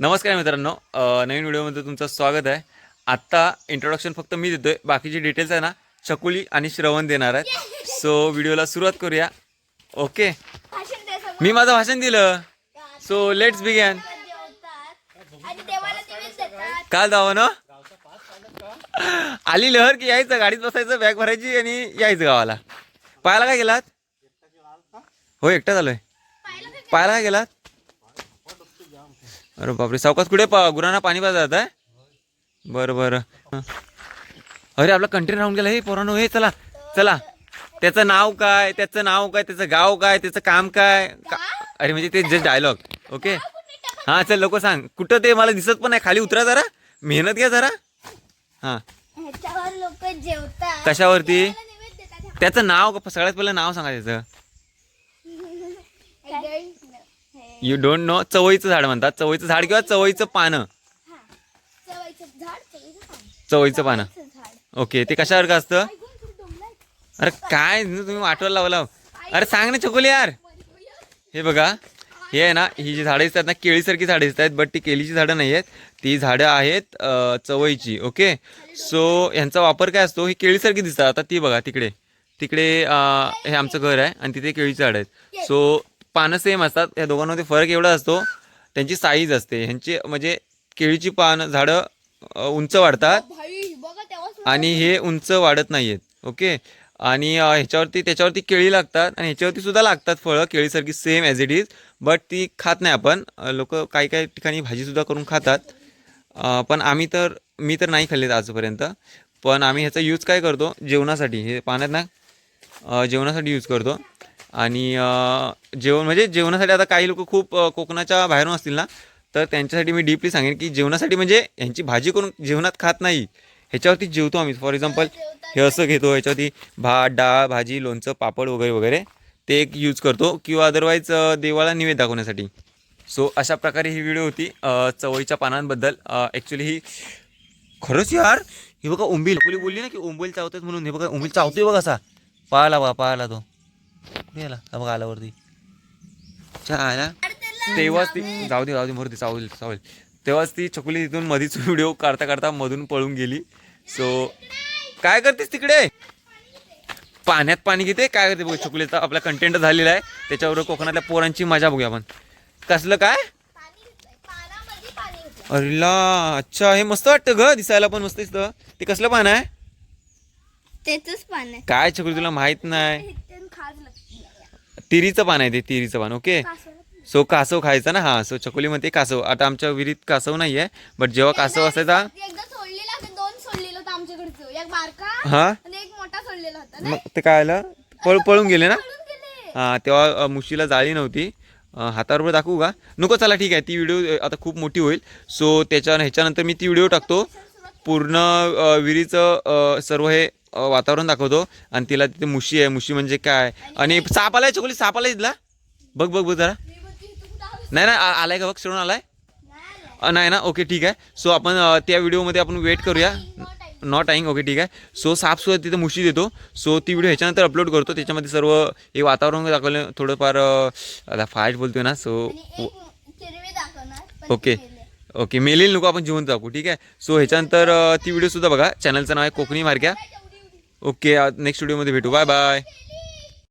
नमस्कार मित्रांनो नवीन व्हिडिओमध्ये तुमचं स्वागत आहे. आत्ता इंट्रोडक्शन फक्त मी देतोय बाकीचे डिटेल्स आहे ना चकुली आणि श्रवण देणार आहेत. सो व्हिडिओला सुरुवात करूया. ओके मी माझं भाषण दिलं. सो लेट्स बिगॅन काल जावं ना आली लहर की यायचं गाडीत बसायचं बॅग भरायची आणि यायचं गावाला. पायाला काय गेलात? हो एकटा झालोय पायाला काय गेलात? अरे बापरे सावकाश कुठे पा गुरांना पाणी पाजत आहे बरं बरं. अरे आपला कंटेन राहून गेला. हे पोरानो हे चला चला. त्याचं नाव काय त्याचं नाव काय त्याचं गाव काय त्याचं काम काय? का- अरे म्हणजे ते जस्ट डायलॉग ओके हां चल लोक सांग. कुठं ते? मला दिसत पण नाही. खाली उतरा जरा. मेहनत घ्या जरा. हां. कशावरती? त्याचं नाव सगळ्यात पहिलं नाव सांगा त्याचं. यू डोंट नो चवळीचं झाड म्हणतात. चवळीचं झाड किंवा चवळीचं पानं. हा. चवळीचं पान. ओके ते कशावर का असतं. अरे काय तुम्ही वाटवायला लावला. अरे सांग ना चकोली यार. हे बघा हे आहे ना ही जी झाडं दिसतात ना केळीसारखी झाडं दिसत आहेत बट ती केळीची झाडं नाही आहेत. ती झाडं आहेत चवळीची ओके? सो यांचा वापर काय असतो? ही केळीसारखी दिसतात. आता ती बघा तिकडे. तिकडे हे आमचं घर आहे आणि तिथे केळीची झाडं आहेत. सो पानं सेम असतात. या दोघांमध्ये फरक एवढा असतो त्यांची साईज असते. ह्यांची म्हणजे केळीची पानं झाडं उंच वाढतात. आणि हे उंच वाढत नाहीयेत. ओके? आणि ह्याच्यावरती त्याच्यावरती केळी लागतात आणि ह्याच्यावरती सुद्धा लागतात फळं. केळीसारखी same as it is but ती खात नाही आपण. लोक काही काही ठिकाणी भाजीसुद्धा करून खातात. पण आम्ही तर मी तर नाही खाल्लेत आजपर्यंत. पण आम्ही ह्याचा यूज काय करतो? जेवणासाठी. हे पाण्यात ना? जेवणासाठी यूज करतो. आणि जेवण म्हणजे जेवणासाठी आता काही लोक खूप कोकणाच्या बाहेरून असतील ना तर त्यांच्यासाठी मी डीपली सांगेन की जेवणासाठी म्हणजे ह्यांची भाजी करून जेवणात खात नाही ह्याच्यावरती जेवतो आम्ही. फॉर एक्झाम्पल हे असं घेतो ह्याच्यावरती भात डाळ भाजी लोणचं पापड वगैरे वगैरे ते एक यूज करतो किंवा अदरवाईज देवाला निवेद दाखवण्यासाठी. सो अशा प्रकारे ही व्हिडिओ होती. चवळीच्या पानांबद्दल. ॲक्च्युली ही खरंच यार हे बघा उंबील. कोणी बोलली ना की उंबील चावतात म्हणून. हे बघा उंबील चावतोय बघा असा. पाहायला बघा पाहायला तो. आला हा बघा आल्यावरती आला तेव्हाच ती जाऊ दे. जाऊ दे मरू चावल चावल तेव्हाच ती चकुली तिथून मधीच व्हिडिओ काढता काढता मधून पळून गेली. सो काय करतेस तिकडे? पाण्यात पाणी घेते? काय करते बघ चकुलीचा आपला कंटेंट झालेला आहे. त्याच्यावर कोकणातल्या पोरांची मजा बघूया आपण. कसलं काय? पाणी घेतलंय. पानामध्ये पाणी घेतलंय. अरे ला अच्छा हे मस्त वाटतं ग दिसायला पण मस्त दिसतं. ते कसलं पान आहे? त्याचंच पान आहे. काय चकुली तुला माहीत नाही. तिरीचं पान आहे ते तिरीचं पान ओके सो कासव खायचा ना? हा सो चकोली म्हणते कासव. आता आमच्या विहिरीत कासव नाही आहे बट जेव्हा कासव असायचा हा? मग ते काय आलं? पळ पळून गेले ना? हा तेव्हा मुशीला जाळी नव्हती. हातावर दाखवू का? नको चला ठीक आहे. ती व्हिडिओ आता खूप मोठी होईल. सो त्याच्या ह्याच्यानंतर मी ती व्हिडिओ टाकतो. पूर्ण विहिरीचं सर्व हे वातावरण दाखवतो. आणि तिला तिथे मुशी आहे. मुशी म्हणजे काय? आणि साप आलाय चकोली साप आलाय तिथला बघ बघ बघ जरा? नाही नाही आ- आलाय का बघ? श्रवण आलाय? नाही ना? ओके ठीक आहे. सो आपण त्या व्हिडिओमध्ये आपण वेट करूया. नॉट टाईंग ओके ठीक आहे. सो सापसुद्धा तिथे मुशी देतो. सो ती व्हिडिओ ह्याच्यानंतर अपलोड करतो. त्याच्यामध्ये सर्व हे वातावरण दाखवलं थोडंफार आता फास्ट बोलतोय ना? So okay. ओके मेलेल नको आपण जिवंत दाखवू ठीक आहे? सो ह्याच्यानंतर ती व्हिडिओसुद्धा बघा. चॅनलचं नाव आहे कोकणी मार्क्या ओके नेक्स्ट व्हिडिओमध्ये भेटू. Bye bye